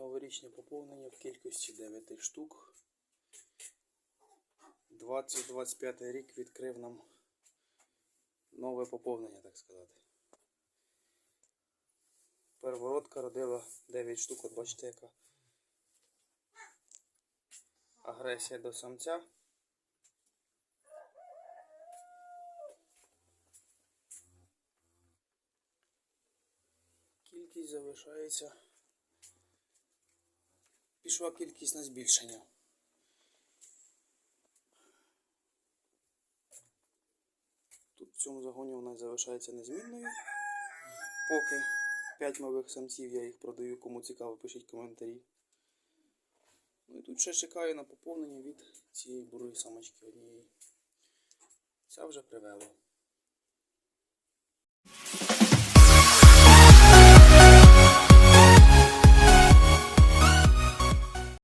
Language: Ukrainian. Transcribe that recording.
Новорічне поповнення в кількості 9 штук. 2025 рік відкрив нам нове поповнення, так сказати. Первородка родила 9 штук, от бачите, яка агресія до самця. Кількість залишається. Пішла кількість на збільшення. Тут в цьому загоні вона залишається незмінною. Поки 5 нових самців я їх продаю, кому цікаво, пишіть коментарі. Ну і тут ще чекаю на поповнення від цієї бурої самочки однієї. Ця вже привела.